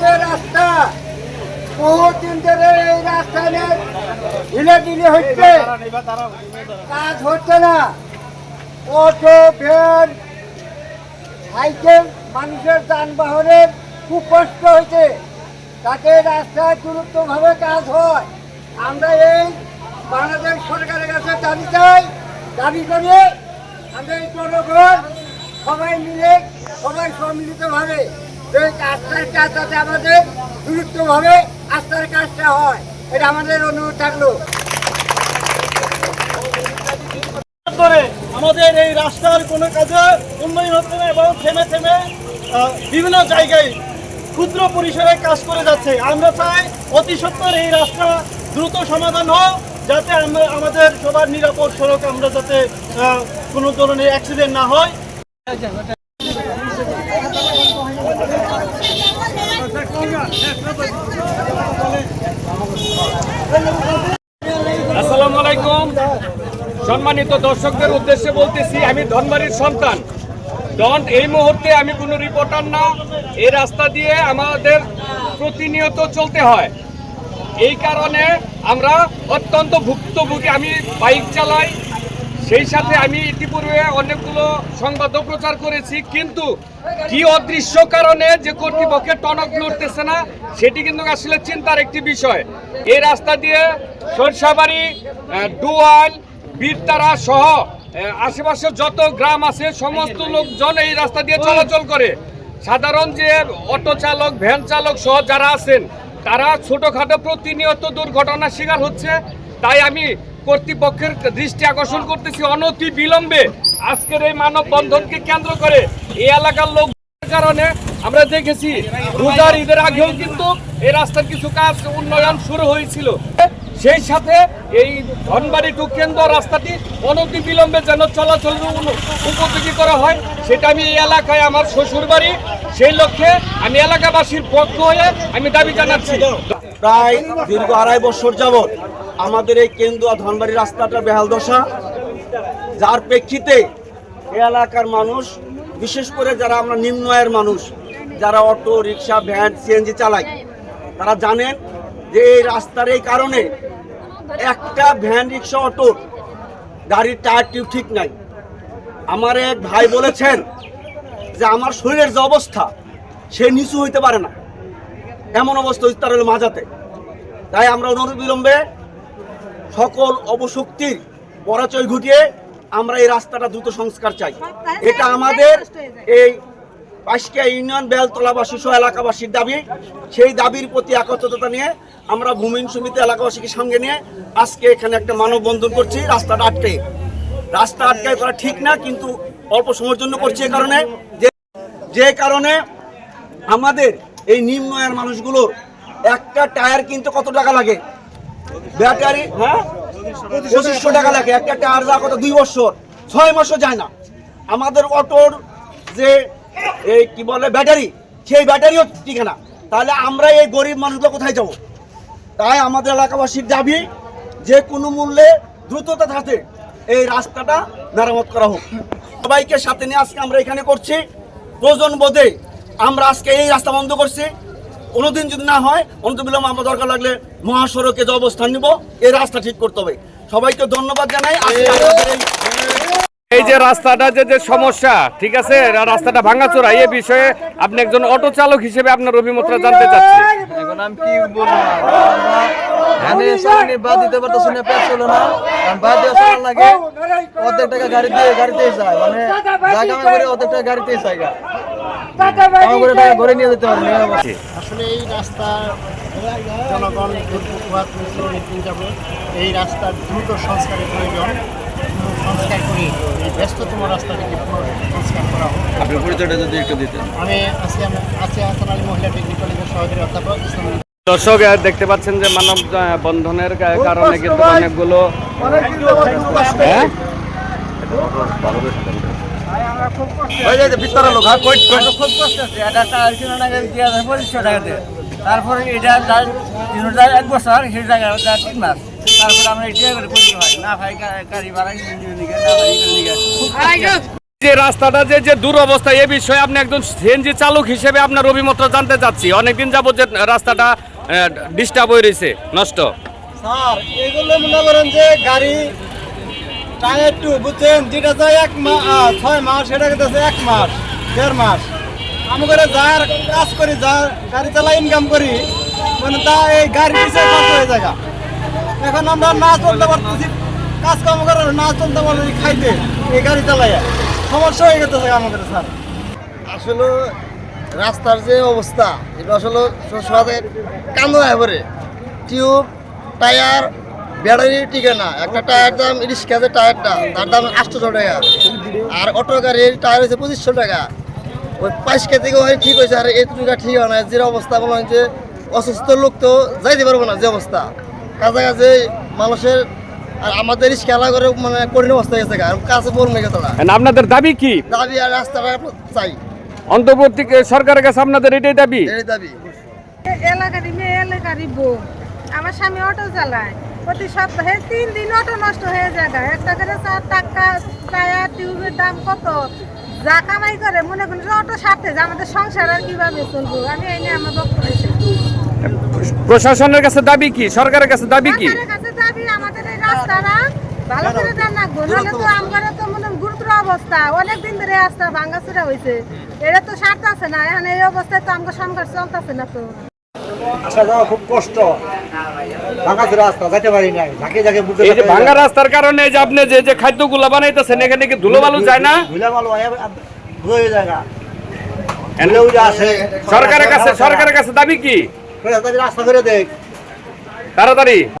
যে রাস্তা এই রাস্তা নিয়ে হচ্ছে। কাজ হচ্ছে না। মানুষের যানবাহনের খুব কষ্ট হয়েছে। তাতে রাস্তায় দ্রুতভাবে কাজ হয়। আমরা এই বাংলাদেশ সরকারের কাছে দাবি চাই, দাবি করে আমরা এই জনগণ সবাই মিলে সবাই সম্মিলিতভাবে এই রাস্তার কাজ যাতে আমাদের দ্রুতভাবে রাস্তার কাজটা হয়। এটা আমাদের অনুরোধ থাকল। আমাদের এই রাস্তার কোনো কাজে উন্নয়ন হচ্ছে না এবং থেমে থেমে বিভিন্ন জায়গায় ক্ষুদ্র পরিসরে কাজ করে যাচ্ছে। আমরা চাই অতি সত্বর এই রাস্তা দ্রুত সমাধান হোক, যাতে আমরা, আমাদের সবার নিরাপদ সড়ক আমরা যাতে কোনো ধরনের অ্যাক্সিডেন্ট না হয়। সম্মানিত দর্শকদের উদ্দেশ্যে বলতেছি, আমি ধনবাড়ির সন্তান। ডন এই মুহূর্তে আমি কোনো রিপোর্টার না। এই রাস্তা দিয়ে আমাদের প্রতিনিয়ত চলতে হয়। এই কারণে আমরা অত্যন্ত ভুক্তভোগী। আমি বাইক চালাই, সেই সাথে আমি ইতিপূর্বে অনেকগুলো সংবাদও প্রচার করেছি। কিন্তু কি অদৃশ্য কারণে যে কর্তৃপক্ষের টনক নড়তেছে না, সেটি কিন্তু আসলে চিন্তার একটি বিষয়। এই রাস্তা দিয়ে সরষাবাড়ি ডুয়াল বীরতারা সহ আশেপাশে যত গ্রাম আছে, সমস্ত লোকজন এই রাস্তা দিয়ে চলাচল করে। সাধারণ যে অটো চালক, ভ্যান চালক সহ যারা আছেন, তারা ছোটোখাটো প্রতিনিয়ত দুর্ঘটনার শিকার হচ্ছে। তাই আমি কর্তৃপক্ষের দৃষ্টি আকর্ষণ করতেছি অনতি বিলম্বে আজকের এই মানববন্ধনকে কেন্দ্র করে। এই এলাকার লোক কারণে আমরা দেখেছি, রোজার ঈদের আগেও কিন্তু এই রাস্তার কিছু কাজ, উন্নয়ন শুরু হয়েছিল। সেই সাথে এই ধনবাড়ি টু কেন্দ্র রাস্তাটি অনতি বিলম্বে যেন চলাচল উপযোগী করা হয়, সেটা আমি এই এলাকায় আমার শ্বশুর বাড়ি সেই লক্ষ্যে আমি এলাকাবাসীর পক্ষ হয়ে আমি দাবি জানাচ্ছি। প্রায় দীর্ঘ আড়াই বছর যাবৎ আমাদের এই কেন্দুয়া ধনবাড়ি রাস্তাটা বেহাল দশা। যার প্রেক্ষিতে এই এলাকার মানুষ, বিশেষ করে যারা আমরা নিম্ন আয়ের মানুষ, যারা অটো, রিক্সা, ভ্যান, সিএনজি চালায় তারা জানেন যে এই রাস্তার এই কারণে একটা ভ্যান রিক্সা অটো গাড়ির টায়ার টিউব ঠিক নাই। আমার এক ভাই বলেছেন যে আমার শরীরের যে অবস্থা সে নিচু হইতে পারে না। এমন অবস্থা তার হলো মাজাতে তাই আমরা বিলম্বে সকল অবশক্তির পরাচয় ঘটিয়ে আমরা এই রাস্তাটা দ্রুত সংস্কার চাই। এটা আমাদের এই পাশকিয়া ইউনিয়ন বেলতলাবাসী সহ এলাকাবাসীর দাবি, সেই দাবির প্রতি একত্রতা নিয়ে আমরা ভূমিহীন সমিতি এলাকাবাসীকে সঙ্গে নিয়ে আজকে এখানে একটা মানববন্ধন করছি, রাস্তাটা আটকে। রাস্তা আটকায় করা ঠিক না, কিন্তু অল্প সময়ের জন্য করছি এ কারণে। যে কারণে আমাদের এই নিম্ন আয়ের মানুষগুলোর একটা টায়ার কিনতে কত টাকা লাগে? ব্যাটারি হ্যাঁ? পঁচিশশো টাকা লাগে, একটা টায়ার যা কত? দুই বছর, ছয় মাসও যায় না। আমাদের অটোর যে এই কি বলে, ব্যাটারি? সেই ব্যাটারিও টিকে না তাহলে আমরা এই গরিব মানুষগুলো কোথায় যাব? তাই আমাদের এলাকাবাসীর দাবি, যে কোনো মূল্যে দ্রুততা থাকে এই রাস্তাটা মেরামত করা হোক। সবাইকে সাথে নিয়ে আজকে আমরা এখানে করছি। প্রয়োজন বোধে আমরা আজকে এই রাস্তা বন্ধ করছি। কোনোদিন যদি না হয় অন্তবিলম্ব আমরা দরকার লাগলে মহাসড়কে যে অবস্থান নিব, এই রাস্তা ঠিক করতে হবে। সবাইকে ধন্যবাদ জানাই। এই যে রাস্তাটা যে যে সমস্যা ঠিক আছে? রাস্তাটা ভাঙাচোরা এই বিষয়ে আপনি একজন অটো চালক হিসেবে আপনার অভিমতটা জানতে চাচ্ছি। এখন আমি কি বলব? এখানে সামনে বাদ দিতে পারতেছি না পেট চলো না। কারণ বাদ দেওয়া চলার লাগে অর্ধেক টাকা গাড়ি দিয়ে গাড়িতেই যায়। মানে জায়গা করে অর্ধেক টাকা গাড়িতেই যায় ঘরে নিয়ে যেতে পারি আসলে এই রাস্তা জনগণ দুর্ভোগ এই রাস্তার দ্রুত সংস্কারের প্রয়োজন। সংস্কার করে। ব্যস্ততম রাস্তাটিকে পুনঃ সংস্কার করা হোক। আপনি পরিচয়টা যদি একটু দিতেন। আমি আছি আছি হাসান আলী মহিলা ডিগ্রি কলেজের সহকারী অধ্যাপক ইসলামী দর্শক দেখতে পাচ্ছেন যে মানব বন্ধনের কারণে কিন্তু অনেকগুলো হ্যাঁ? দিয়ে তারপরে এটা এক বছর সেই জায়গা তিন মাস। যে রাস্তাটা যে দুরবস্থা, এ বিষয়ে আপনি একজন সিএনজি চালক হিসেবে আপনার অভিমত জানতে চাচ্ছি। অনেকদিন যাবত যে রাস্তাটা ডিস্টার্ব হয়ে রয়েছে, নষ্ট। গাড়ি সেটা এক মাস, দেড় মাস। আমি করে যার কাজ করি যা গাড়ি চালা ইনকাম করি মানে তা এই গাড়ি হয়ে যায় এখন আমরা না চলতে পারতেছি কাজ কাম করে না চলতে পারতেছি খাইতে, এই গাড়ি চালাই সমস্যা হয়ে গেছে আমাদের, স্যার। আসলে রাস্তার যে অবস্থা, এটা আসলে সবাই কান্দো এবারে টিউব, টায়ার, ব্যাটারি টিকে না। একটা টায়ার দাম রিক্সা যে টায়ারটা, তার দাম আটশোশো টাকা। আর অটো গাড়ির টায়ার হচ্ছে পঁচিশশো টাকা। ওই পাঁচকা থেকে হয় ঠিক হয়েছে। আর এই টাকা ঠিক হয় না। যে অবস্থা, মনে হয় যে অসুস্থ লোক তো যাইতে পারব না, যে অবস্থা। কাছাকাছি মানুষের আর আমাদের রিক্সা করে মানে কঠিন অবস্থা গেছে কাছে বলবে তোরা আপনাদের দাবি কি? দাবি আর রাস্তাটা চাই। অন্তর্বর্তী সরকারের কাছে আপনাদের এটাই দাবি? এটাই দাবি। এলাকারই মেয়ে এলাকারই বউ। আমার স্বামী অটো চালায়। প্রতি সপ্তাহে তিন দিন অটো নষ্ট হয়ে যায় একটা করে চার টাকা টায়ার টিউবের দাম কত? যা কামাই করে মনে করেন অটো সারতে যে আমাদের সংসার আর কীভাবে চলবো? আমি এই নিয়ে আমার বক্তব্য। প্রশাসনের কাছে দাবি কি? সরকারের কাছে দাবি কি? সরকারের কাছে দাবি আমাদের এই রাস্তাটা ভালো করে দেন রাখব। নাহলে তো আমার তো মনে গুরুতর অবস্থা। অনেক দিন ধরে রাস্তা এটা তো সারতেছে না। এখন এই অবস্থায় তো আমার সংসার চলতেছে না তো। আসা যাওয়া খুব কষ্ট। ভাঙা রাস্তা যাইতে পারি না ঝাঁকে ঝাঁকে বুকে এই যে ভাঙ্গা রাস্তার কারণে যে আপনি যে যে খাদ্যগুলো বানাইতেছেন এখানে কি ধুলো বালু যায় না? ধুলে মাল হয়ে যায় না। সরকারের কাছে সরকারের কাছে দাবি কি? রাস্তা করে দেখ। তাড়াতাড়ি।